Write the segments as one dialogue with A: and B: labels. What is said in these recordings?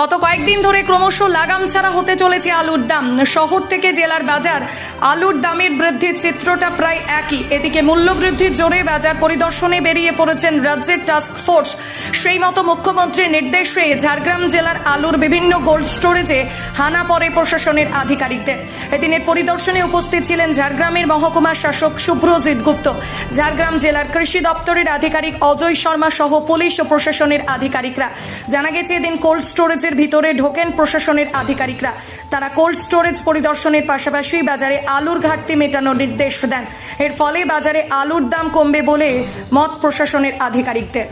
A: গত কয়েকদিন ধরে ক্রমশ লাগাম ছাড়া হতে চলেছে আলুর দাম। শহর থেকে জেলার বাজার, আলুর দামের বৃদ্ধির চিত্রটা প্রায় একই। এদিকে মূল্যবৃদ্ধির জোরে বাজার পরিদর্শনে বেরিয়ে পড়েছেন রাজ্যের টাস্ক ফোর্স সেই মতো নির্দেশে ঝাড়গ্রাম জেলার আলুর বিভিন্ন কোল্ড স্টোরেজে হানা পড়ে প্রশাসনের আধিকারিকদের। এদিনের পরিদর্শনে উপস্থিত ছিলেন ঝাড়গ্রামের মহকুমা শাসক শুভ্রজিৎ গুপ্ত। ঝাড়গ্রাম জেলার কৃষি দপ্তরের আধিকারিক অজয় শর্মা সহ পুলিশ ও প্রশাসনের আধিকারিকরা। জানা গেছে, এদিন কোল্ড স্টোরেজের ভিতরে ঢোকেন প্রশাসনের আধিকারিকরা। তারা কোল্ড স্টোরেজ পরিদর্শনের পাশাপাশি বাজারে আলুর ঘাটতি মেটানোর নির্দেশ দেন। এর ফলে বাজারে আলুর দাম কমবে বলে মত প্রশাসনের আধিকারিকদের।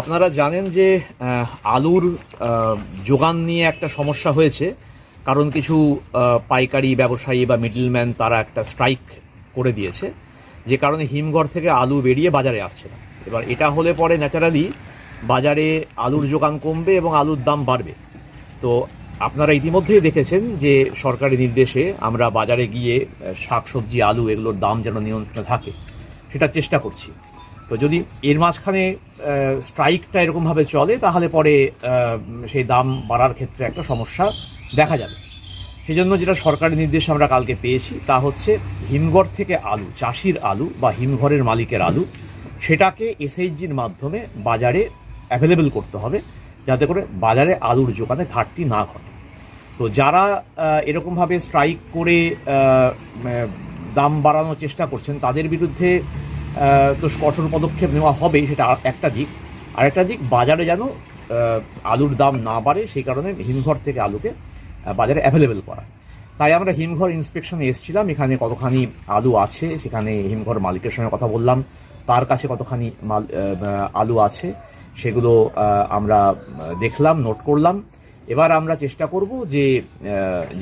B: আপনারা জানেন যে আলুর যোগান নিয়ে একটা সমস্যা হয়েছে। কারণ কিছু পাইকারি ব্যবসায়ী বা মিডলম্যান তারা একটা স্ট্রাইক করে দিয়েছে। যে কারণে হিমঘর থেকে আলু বেরিয়ে বাজারে আসছে না। এবার এটা হলে পরে ন্যাচারালি বাজারে আলুর যোগান কমবে এবং আলুর দাম বাড়বে। তো আপনারা ইতিমধ্যেই দেখেছেন যে, সরকারি নির্দেশে আমরা বাজারে গিয়ে শাকসবজি, আলু এগুলোর দাম যেন নিয়ন্ত্রণে থাকে সেটা চেষ্টা করছি। তো যদি এর মাঝখানে স্ট্রাইকটা এরকমভাবে চলে, তাহলে পরে সেই দাম বাড়ার ক্ষেত্রে একটা সমস্যা দেখা যাবে। সেই জন্য যেটা সরকারি নির্দেশ আমরা কালকে পেয়েছি, তা হচ্ছে হিমঘর থেকে আলু, চাষির আলু বা হিমঘরের মালিকের আলু, সেটাকে এসএইচজির মাধ্যমে বাজারে অ্যাভেলেবেল করতে হবে, যাতে করে বাজারে আলুর যোগানে ঘাটতি না ঘটে। তো যারা এরকমভাবে স্ট্রাইক করে দাম বাড়ানোর চেষ্টা করছেন, তাদের বিরুদ্ধে তো কঠোর পদক্ষেপ নেওয়া হবে, সেটা আর একটা দিক। আরেকটা দিক, বাজারে যেন আলুর দাম না বাড়ে, সেই কারণে হিমঘর থেকে আলুকে বাজারে অ্যাভেলেবেল করা। তাই আমরা হিমঘর ইন্সপেকশনে এসেছিলাম, এখানে কতখানি আলু আছে, সেখানে হিমঘর মালিকের সঙ্গে কথা বললাম, তার কাছে কতখানি মাল আলু আছে, সেগুলো আমরা দেখলাম নোট করলাম। এবার আমরা চেষ্টা করব যে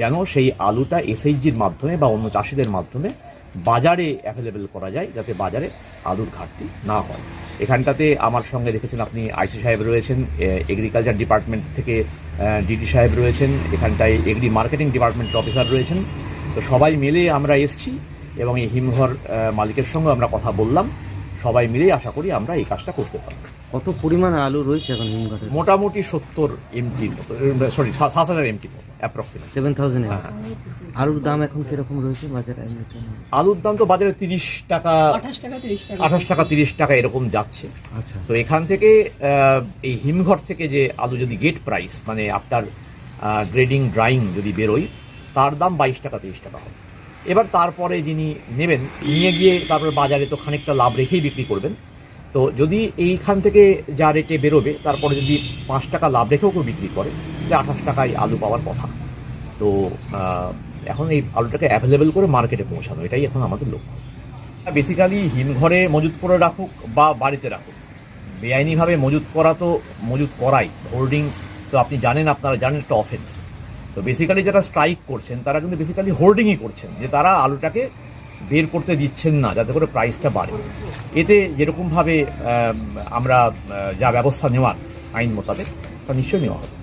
B: যেন সেই আলুটা এসএইচজির মাধ্যমে বা অন্য চাষিদের মাধ্যমে বাজারে অ্যাভেলেবেল করা যায় যাতে বাজারে আলুর ঘাটতি না হয়। এখানটাতে আমার সঙ্গে দেখেছেন আপনি আইসি সাহেব রয়েছেন এগ্রিকালচার ডিপার্টমেন্ট থেকে ডিডি সাহেব রয়েছেন এখানটায় এগ্রি মার্কেটিং ডিপার্টমেন্টের অফিসার রয়েছেন। তো সবাই মিলে আমরা এসছি এবং এই হিমঘর মালিকের সঙ্গে আমরা কথা বললাম। সবাই মিলেই আশা করি আমরা এই কাজটা করতে পারব।
C: কত পরিমাণ আলু রয়েছে এখন হিমঘরে?
B: মোটামুটি সত্তর এমটির মতো সরি সাত হাজার এমটির মতো। অ্যাপ্রক্সিমেট
C: সেভেন থাউজেন্ড
B: হ্যাঁ, হ্যাঁ।
C: আলুর দাম এখন কীরকম রয়েছে বাজারে?
B: আলুর দাম তো বাজারে তিরিশ টাকা
D: আঠাশ টাকা তিরিশ টাকা।
B: এরকম যাচ্ছে।
C: আচ্ছা।
B: তো এখান থেকে এই হিমঘর থেকে যে আলু যদি গেট প্রাইস মানে আপনার গ্রেডিং ড্রাইং যদি বেরোয় তার দাম বাইশ টাকা তিরিশ টাকা হবে। এবার তারপরে যিনি নেবেন নিয়ে গিয়ে তারপরে বাজারে তো খানিকটা লাভ রেখেই বিক্রি করবেন। তো যদি এইখান থেকে যা রেটে বেরোবে তারপরে যদি পাঁচ টাকা লাভ রেখেও কেউ বিক্রি করে যে আঠাশ টাকায় আলু পাওয়ার কথা। তো এখন এই আলুটাকে অ্যাভেলেবেল করে মার্কেটে পৌঁছানো, এটাই এখন আমাদের লক্ষ্য। বেসিক্যালি হিমঘরে মজুত করে রাখুক বা বাড়িতে রাখুক। বেআইনিভাবে মজুত করা তো, মজুত করাই। হোল্ডিং তো আপনি জানেন, আপনারা জানেন একটা অফেন্স তো বেসিক্যালি যারা স্ট্রাইক করছেন, তারা কিন্তু বেসিক্যালি হোল্ডিংই করছেন। যে তারা আলুটাকে বের করতে দিচ্ছেন না, যাতে করে প্রাইসটা বাড়ে। এতে যেরকমভাবে আমরা যা ব্যবস্থা নেওয়ার আইন মোতাবেক, তা নিশ্চয়ই নেওয়া হবে।